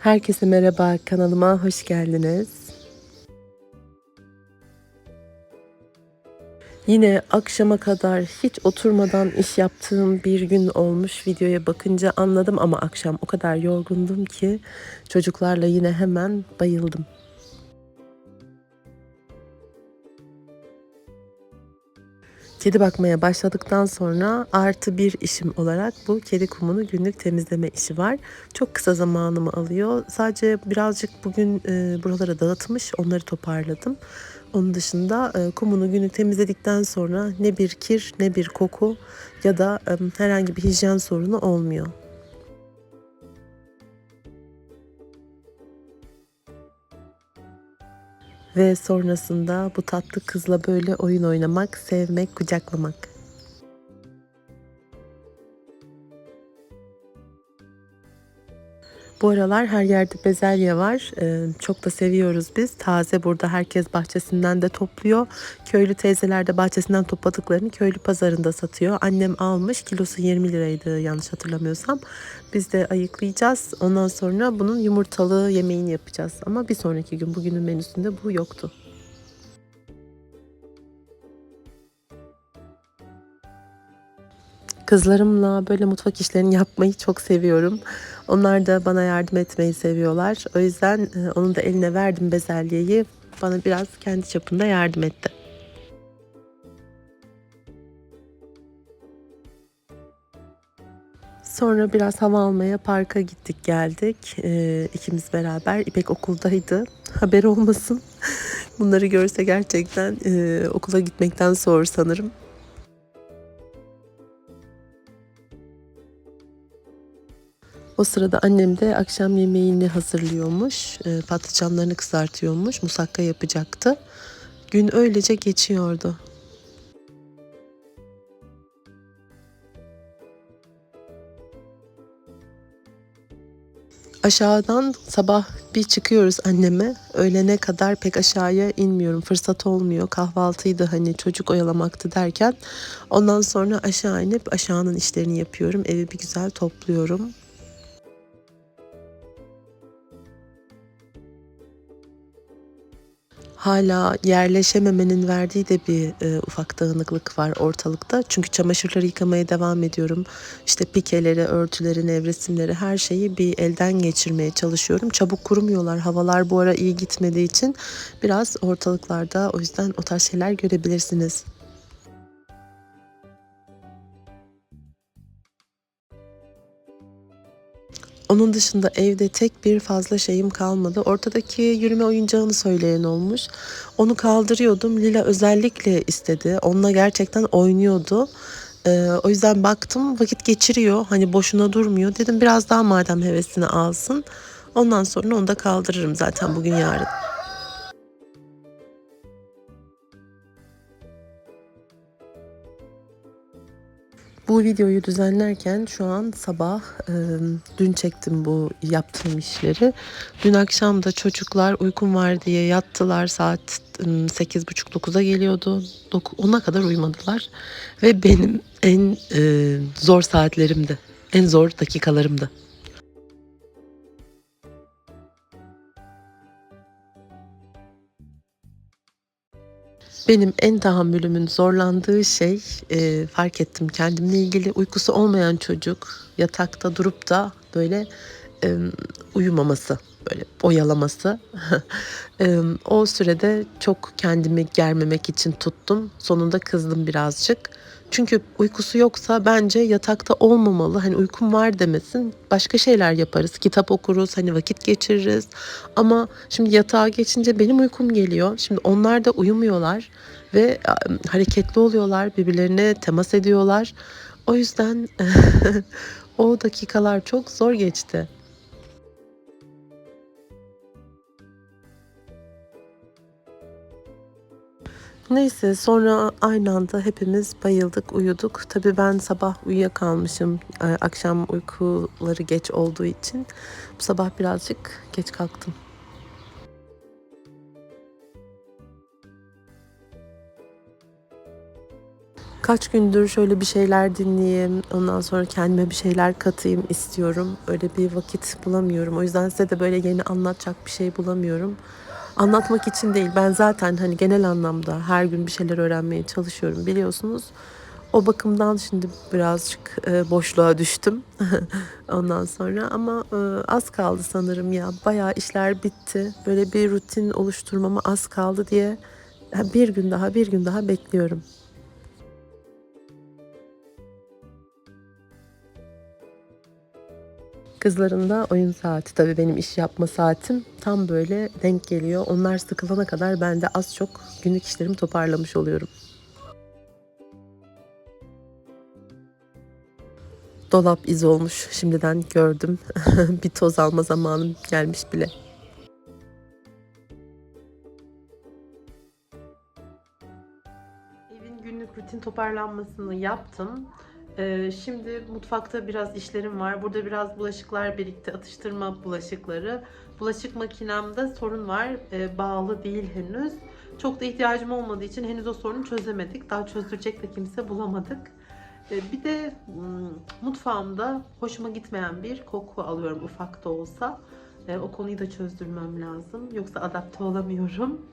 Herkese merhaba, kanalıma hoş geldiniz. Yine akşama kadar hiç oturmadan iş yaptığım bir gün olmuş. Videoya bakınca anladım ama akşam o kadar yorgundum ki çocuklarla yine hemen bayıldım. Kedi bakmaya başladıktan sonra artı bir işim olarak bu kedi kumunu günlük temizleme işi var. Çok kısa zamanımı alıyor. Sadece birazcık bugün e, buralara dağıtmış onları toparladım. Onun dışında e, kumunu günlük temizledikten sonra ne bir kir ne bir koku ya da e, herhangi bir hijyen sorunu olmuyor. Ve sonrasında bu tatlı kızla böyle oyun oynamak, sevmek, kucaklamak. Bu aralar her yerde bezelye var. Ee, çok da seviyoruz biz. Taze burada herkes bahçesinden de topluyor. Köylü teyzeler de bahçesinden topladıklarını köylü pazarında satıyor. Annem almış. Kilosu 20 liraydı yanlış hatırlamıyorsam. Biz de ayıklayacağız. Ondan sonra bunun yumurtalı yemeğini yapacağız. Ama bir sonraki gün bugünün menüsünde bu yoktu. Kızlarımla böyle mutfak işlerini yapmayı çok seviyorum. Onlar da bana yardım etmeyi seviyorlar. O yüzden e, onun da eline verdim bezelyeyi. Bana biraz kendi çapında yardım etti. Sonra biraz hava almaya parka gittik geldik. Ee, ikimiz beraber. İpek okuldaydı. Haber olmasın. Bunları görse gerçekten e, okula gitmekten soğur sanırım. O sırada annem de akşam yemeğini hazırlıyormuş. E, patlıcanlarını kızartıyormuş. Musakka yapacaktı. Gün öylece geçiyordu. Aşağıdan sabah bir çıkıyoruz anneme. Öğlene kadar pek aşağıya inmiyorum. Fırsat olmuyor. Kahvaltıydı hani çocuk oyalamaktı derken. Ondan sonra aşağı inip aşağının işlerini yapıyorum. Evi bir güzel topluyorum. Hala yerleşememenin verdiği de bir e, ufak dağınıklık var ortalıkta. Çünkü çamaşırları yıkamaya devam ediyorum. İşte pikeleri, örtüleri, nevresimleri her şeyi bir elden geçirmeye çalışıyorum. Çabuk kurumuyorlar. Havalar bu ara iyi gitmediği için biraz ortalıklarda o yüzden o tarz şeyler görebilirsiniz. Onun dışında evde tek bir fazla şeyim kalmadı. Ortadaki yürüme oyuncağını söyleyen olmuş. Onu kaldırıyordum. Lila özellikle istedi. Onunla gerçekten oynuyordu. Ee, o yüzden baktım vakit geçiriyor. Hani boşuna durmuyor. Dedim biraz daha madem hevesini alsın. Ondan sonra onu da kaldırırım zaten bugün yarın. Bu videoyu düzenlerken şu an sabah e, dün çektim bu yaptığım işleri. Dün akşam da çocuklar uykum var diye yattılar saat 8.30-9'a geliyordu. 10'a kadar uyumadılar. Ve benim en e, zor saatlerimdi. En zor dakikalarımdı. Benim en tahammülümün zorlandığı şey e, fark ettim kendimle ilgili uykusu olmayan çocuk yatakta durup da böyle e, uyumaması, böyle oyalaması. o sürede çok kendimi germemek için tuttum. Sonunda kızdım birazcık. Çünkü uykusu yoksa bence yatakta olmamalı. Hani uykum var demesin. Başka şeyler yaparız. Kitap okuruz, hani vakit geçiririz. Ama şimdi yatağa geçince benim uykum geliyor. Şimdi onlar da uyumuyorlar ve hareketli oluyorlar, birbirlerine temas ediyorlar. O yüzden o dakikalar çok zor geçti. Neyse sonra aynı anda hepimiz bayıldık, uyuduk. Tabii ben sabah uyuyakalmışım. Akşam uykuları geç olduğu için bu sabah birazcık geç kalktım. Kaç gündür şöyle bir şeyler dinleyeyim, ondan sonra kendime bir şeyler katayım istiyorum. Öyle bir vakit bulamıyorum. O yüzden size de böyle yeni anlatacak bir şey bulamıyorum. Anlatmak için değil. Ben zaten hani genel anlamda her gün bir şeyler öğrenmeye çalışıyorum biliyorsunuz. O bakımdan şimdi birazcık e, boşluğa düştüm. Ondan sonra ama e, az kaldı sanırım ya. Bayağı işler bitti. Böyle bir rutin oluşturmama az kaldı diye bir gün daha bir gün daha bekliyorum. Kızların da oyun saati tabii benim iş yapma saatim tam böyle denk geliyor. Onlar sıkılana kadar ben de az çok günlük işlerimi toparlamış oluyorum. Dolap iz olmuş şimdiden gördüm. bir toz alma zamanım gelmiş bile. Evin günlük rutin toparlanmasını yaptım. Ee, şimdi mutfakta biraz işlerim var. Burada biraz bulaşıklar birikti. Atıştırma bulaşıkları. Bulaşık makinemde sorun var. Ee, bağlı değil henüz. Çok da ihtiyacım olmadığı için henüz o sorunu çözemedik. Daha çözdürecek de kimse bulamadık. Ee, bir de mutfağımda hoşuma gitmeyen bir koku alıyorum ufak da olsa. O konuyu da çözdürmem lazım. Yoksa adapte olamıyorum.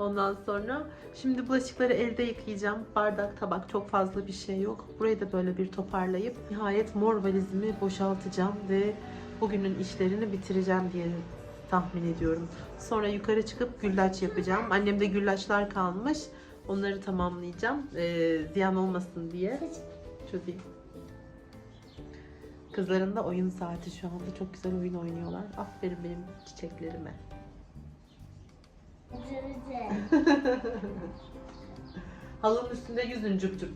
Ondan sonra şimdi bulaşıkları elde yıkayacağım. Bardak, tabak çok fazla bir şey yok. Burayı da böyle bir toparlayıp nihayet mor valizimi boşaltacağım ve bugünün işlerini bitireceğim diye tahmin ediyorum. Sonra yukarı çıkıp güllaç yapacağım. Annemde güllaçlar kalmış. Onları tamamlayacağım. Ee, ziyan olmasın diye. Çözeyim. Kızların da oyun saati şu anda. Çok güzel oyun oynuyorlar. Aferin benim çiçeklerime. Halının üstünde yüzün cüp cüp.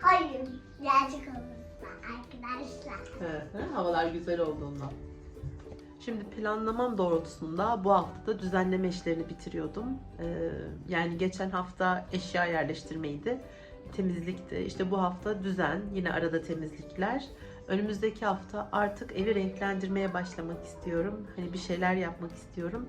Hayır, gerçek olursa arkadaşlar. Hı hı, Havalar güzel olduğundan. Şimdi planlamam doğrultusunda bu hafta da düzenleme işlerini bitiriyordum. Ee, yani geçen hafta eşya yerleştirmeydi, temizlikti. İşte bu hafta düzen, yine arada temizlikler. Önümüzdeki hafta artık evi renklendirmeye başlamak istiyorum. Hani bir şeyler yapmak istiyorum.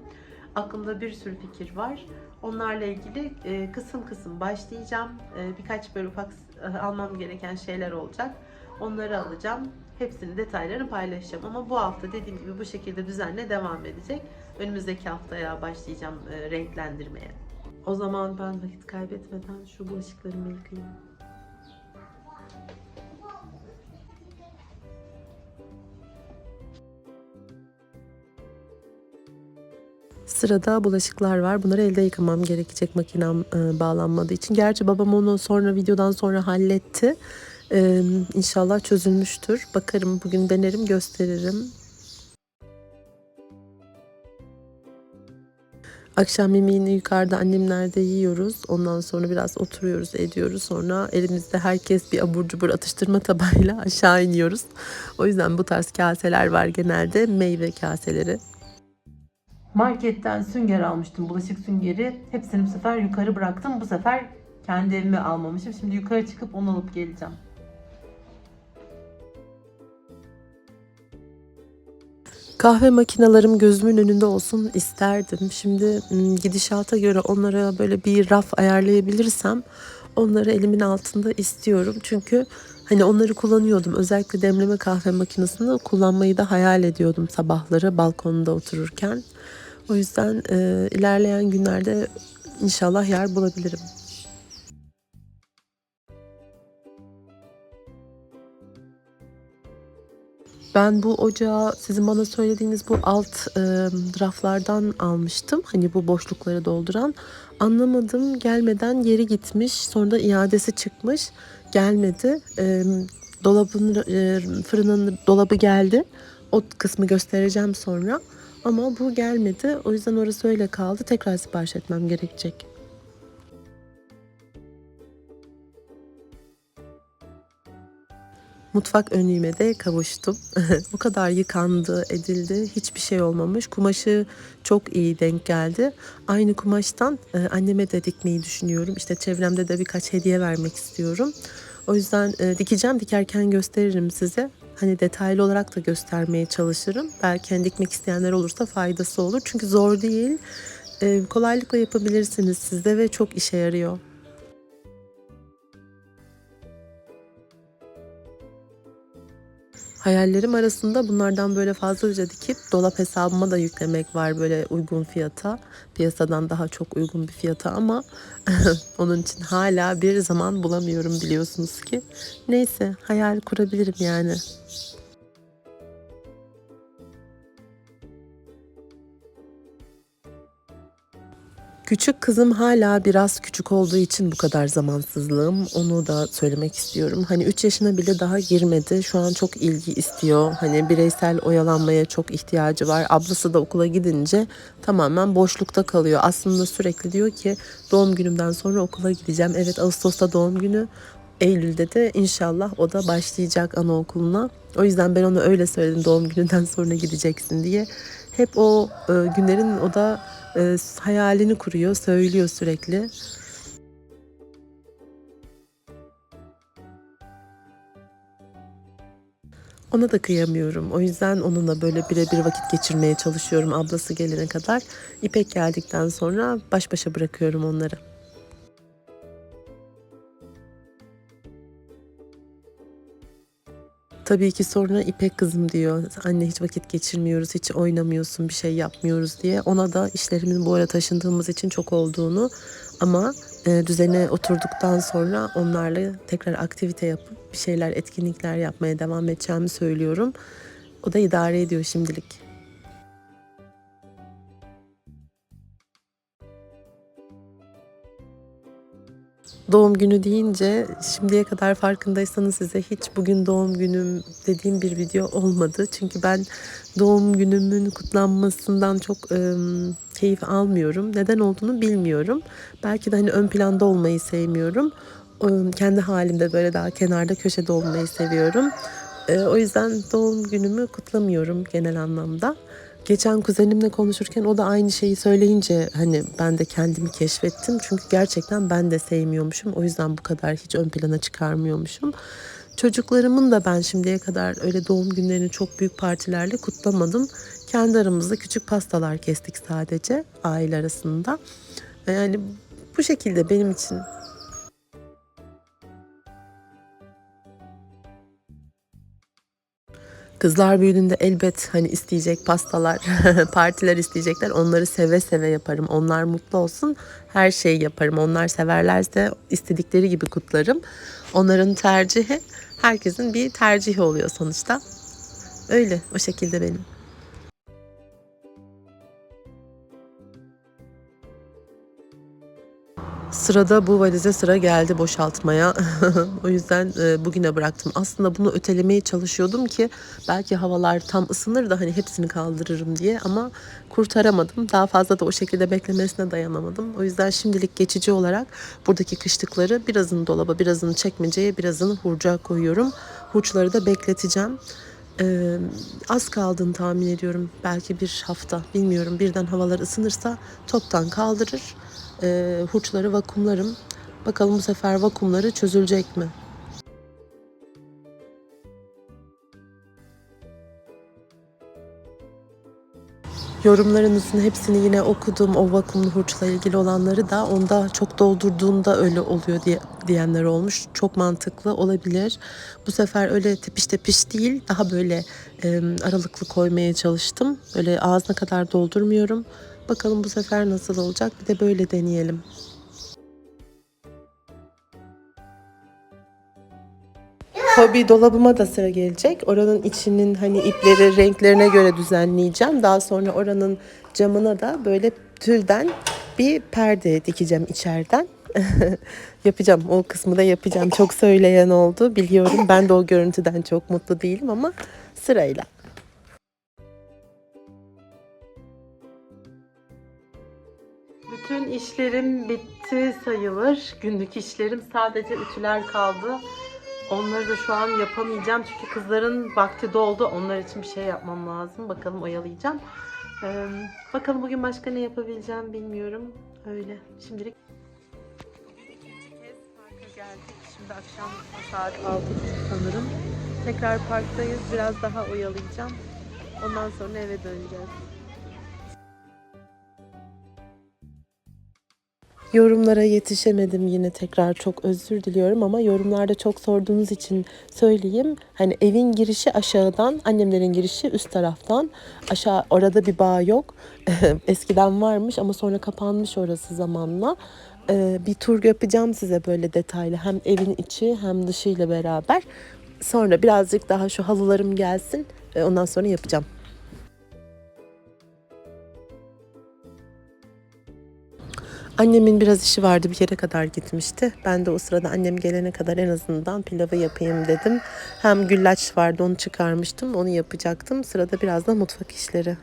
Aklımda bir sürü fikir var. Onlarla ilgili e, kısım kısım başlayacağım. E, birkaç böyle ufak e, almam gereken şeyler olacak. Onları alacağım. Hepsinin detaylarını paylaşacağım. Ama bu hafta dediğim gibi bu şekilde düzenle devam edecek. Önümüzdeki haftaya başlayacağım e, renklendirmeye. O zaman ben vakit kaybetmeden şu bulaşıklarımı yıkayayım. Sırada bulaşıklar var. Bunları elde yıkamam gerekecek makinem e, bağlanmadığı için. Gerçi babam onu sonra videodan sonra halletti. E, inşallah çözülmüştür. Bakarım bugün denerim gösteririm. Akşam yemeğini yukarıda annemlerde yiyoruz. Ondan sonra biraz oturuyoruz, ediyoruz. Sonra elimizde herkes bir abur cubur atıştırma tabağıyla aşağı iniyoruz. O yüzden bu tarz kaseler var genelde. Meyve kaseleri. Marketten sünger almıştım, bulaşık süngeri. Hepsini bu sefer yukarı bıraktım. Bu sefer kendi evime almamışım. Şimdi yukarı çıkıp onu alıp geleceğim. Kahve makinalarım gözümün önünde olsun isterdim. Şimdi gidişata göre onlara böyle bir raf ayarlayabilirsem onları elimin altında istiyorum. Çünkü hani onları kullanıyordum. Özellikle demleme kahve makinesini kullanmayı da hayal ediyordum sabahları balkonda otururken. O yüzden e, ilerleyen günlerde inşallah yer bulabilirim. Ben bu ocağı sizin bana söylediğiniz bu alt e, raflardan almıştım. Hani bu boşlukları dolduran. Anlamadım gelmeden yeri gitmiş. Sonra da iadesi çıkmış. Gelmedi. E, dolabın e, fırının dolabı geldi. O kısmı göstereceğim sonra. Ama bu gelmedi. O yüzden orası öyle kaldı. Tekrar sipariş etmem gerekecek. Mutfak önlüğüme de kavuştum. Bu kadar yıkandı, edildi. Hiçbir şey olmamış. Kumaşı çok iyi denk geldi. Aynı kumaştan e, anneme de dikmeyi düşünüyorum. İşte çevremde de birkaç hediye vermek istiyorum. O yüzden e, dikeceğim. Dikerken gösteririm size. Hani detaylı olarak da göstermeye çalışırım. Belki hani dikmek isteyenler olursa faydası olur. Çünkü zor değil. E, kolaylıkla yapabilirsiniz sizde ve çok işe yarıyor. Hayallerim arasında bunlardan böyle fazlaca dikip dolap hesabıma da yüklemek var böyle uygun fiyata. Piyasadan daha çok uygun bir fiyata ama onun için hala bir zaman bulamıyorum biliyorsunuz ki. Neyse hayal kurabilirim yani. Küçük kızım hala biraz küçük olduğu için bu kadar zamansızlığım. Onu da söylemek istiyorum. Hani 3 yaşına bile daha girmedi. Şu an çok ilgi istiyor. Hani bireysel oyalanmaya çok ihtiyacı var. Ablası da okula gidince tamamen boşlukta kalıyor. Aslında sürekli diyor ki doğum günümden sonra okula gideceğim. Evet Ağustos'ta doğum günü. Eylül'de de inşallah o da başlayacak anaokuluna. O yüzden ben ona öyle söyledim doğum gününden sonra gideceksin diye. Hep o e, günlerin o da e, hayalini kuruyor, söylüyor sürekli. Ona da kıyamıyorum. O yüzden onunla böyle birebir vakit geçirmeye çalışıyorum ablası gelene kadar. İpek geldikten sonra baş başa bırakıyorum onları. Tabii ki sonra İpek kızım diyor. Anne hiç vakit geçirmiyoruz, hiç oynamıyorsun, bir şey yapmıyoruz diye. Ona da işlerimin bu ara taşındığımız için çok olduğunu ama e, düzene oturduktan sonra onlarla tekrar aktivite yapıp bir şeyler, etkinlikler yapmaya devam edeceğimi söylüyorum. O da idare ediyor şimdilik. Doğum günü deyince şimdiye kadar farkındaysanız size hiç bugün doğum günüm dediğim bir video olmadı. Çünkü ben doğum günümün kutlanmasından çok e, keyif almıyorum. Neden olduğunu bilmiyorum. Belki de hani ön planda olmayı sevmiyorum. E, kendi halimde böyle daha kenarda köşede olmayı seviyorum. E, o yüzden doğum günümü kutlamıyorum genel anlamda. Geçen kuzenimle konuşurken o da aynı şeyi söyleyince hani ben de kendimi keşfettim. Çünkü gerçekten ben de sevmiyormuşum. O yüzden bu kadar hiç ön plana çıkarmıyormuşum. Çocuklarımın da ben şimdiye kadar öyle doğum günlerini çok büyük partilerle kutlamadım. Kendi aramızda küçük pastalar kestik sadece aile arasında. Yani bu şekilde benim için Kızlar büyüdüğünde elbet hani isteyecek pastalar, partiler isteyecekler. Onları seve seve yaparım. Onlar mutlu olsun. Her şeyi yaparım. Onlar severlerse istedikleri gibi kutlarım. Onların tercihi herkesin bir tercihi oluyor sonuçta. Öyle o şekilde benim. Sırada bu valize sıra geldi boşaltmaya. o yüzden e, bugüne bıraktım. Aslında bunu ötelemeye çalışıyordum ki belki havalar tam ısınır da hani hepsini kaldırırım diye ama kurtaramadım. Daha fazla da o şekilde beklemesine dayanamadım. O yüzden şimdilik geçici olarak buradaki kışlıkları birazını dolaba, birazını çekmeceye, birazını hurca koyuyorum. Hurçları da bekleteceğim. Ee, az kaldığını tahmin ediyorum. Belki bir hafta bilmiyorum. Birden havalar ısınırsa toptan kaldırır. Ee, hurçları vakumlarım. Bakalım bu sefer vakumları çözülecek mi? Yorumlarınızın hepsini yine okudum. O vakumlu hurçla ilgili olanları da onda çok doldurduğunda öyle oluyor diye diyenler olmuş. Çok mantıklı olabilir. Bu sefer öyle tepiş tepiş değil. Daha böyle e, aralıklı koymaya çalıştım. Böyle ağzına kadar doldurmuyorum. Bakalım bu sefer nasıl olacak. Bir de böyle deneyelim. Hobi dolabıma da sıra gelecek. Oranın içinin hani ipleri renklerine göre düzenleyeceğim. Daha sonra oranın camına da böyle tülden bir perde dikeceğim içeriden. yapacağım. O kısmı da yapacağım. Çok söyleyen oldu biliyorum. Ben de o görüntüden çok mutlu değilim ama sırayla. Bütün işlerim bitti sayılır. Günlük işlerim sadece ütüler kaldı. Onları da şu an yapamayacağım çünkü kızların vakti doldu. Onlar için bir şey yapmam lazım. Bakalım oyalayacağım. Ee, bakalım bugün başka ne yapabileceğim bilmiyorum. Öyle. Şimdilik geldik. Şimdi akşam saat 6 sanırım. Tekrar parktayız. Biraz daha oyalayacağım. Ondan sonra eve döneceğiz. Yorumlara yetişemedim yine tekrar çok özür diliyorum ama yorumlarda çok sorduğunuz için söyleyeyim. Hani evin girişi aşağıdan, annemlerin girişi üst taraftan. Aşağı orada bir bağ yok. Eskiden varmış ama sonra kapanmış orası zamanla. Ee, bir tur yapacağım size böyle detaylı. Hem evin içi hem dışı ile beraber. Sonra birazcık daha şu halılarım gelsin. Ee, Ondan sonra yapacağım. Annemin biraz işi vardı bir yere kadar gitmişti. Ben de o sırada annem gelene kadar en azından pilavı yapayım dedim. Hem güllaç vardı onu çıkarmıştım onu yapacaktım. Sırada biraz da mutfak işleri.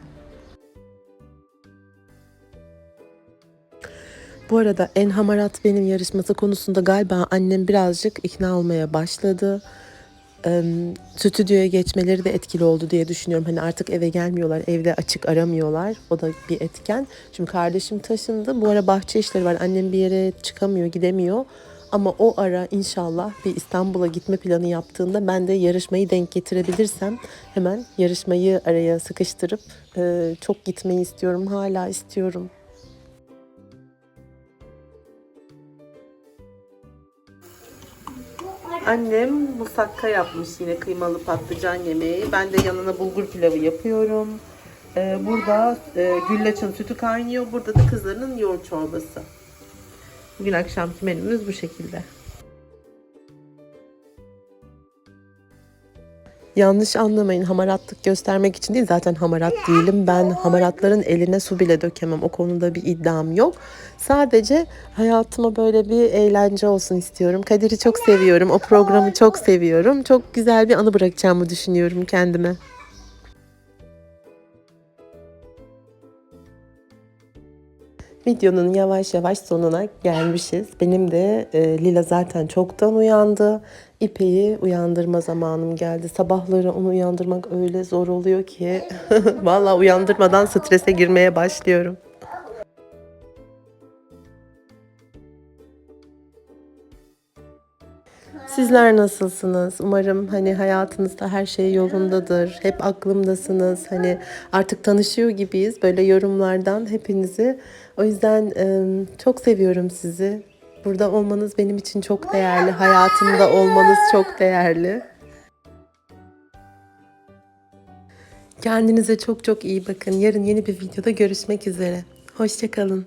Bu arada en hamarat benim yarışması konusunda galiba annem birazcık ikna olmaya başladı. Stüdyoya geçmeleri de etkili oldu diye düşünüyorum. Hani artık eve gelmiyorlar, evde açık aramıyorlar. O da bir etken. Şimdi kardeşim taşındı. Bu ara bahçe işleri var. Annem bir yere çıkamıyor, gidemiyor. Ama o ara inşallah bir İstanbul'a gitme planı yaptığında ben de yarışmayı denk getirebilirsem hemen yarışmayı araya sıkıştırıp eee, çok gitmeyi istiyorum. Hala istiyorum. Annem musakka yapmış yine kıymalı patlıcan yemeği. Ben de yanına bulgur pilavı yapıyorum. Ee, burada e, güllaçın sütü kaynıyor. Burada da kızlarının yoğurt çorbası. Bugün akşamki menümüz bu şekilde. Yanlış anlamayın hamaratlık göstermek için değil zaten hamarat değilim. Ben hamaratların eline su bile dökemem. O konuda bir iddiam yok. Sadece hayatıma böyle bir eğlence olsun istiyorum. Kadir'i çok seviyorum. O programı çok seviyorum. Çok güzel bir anı bırakacağımı düşünüyorum kendime. Videonun yavaş yavaş sonuna gelmişiz. Benim de e, Lila zaten çoktan uyandı. İpeyi uyandırma zamanım geldi. Sabahları onu uyandırmak öyle zor oluyor ki. Vallahi uyandırmadan strese girmeye başlıyorum. Sizler nasılsınız? Umarım hani hayatınızda her şey yolundadır. Hep aklımdasınız. Hani artık tanışıyor gibiyiz böyle yorumlardan hepinizi. O yüzden çok seviyorum sizi. Burada olmanız benim için çok değerli. Hayatımda olmanız çok değerli. Kendinize çok çok iyi bakın. Yarın yeni bir videoda görüşmek üzere. Hoşçakalın.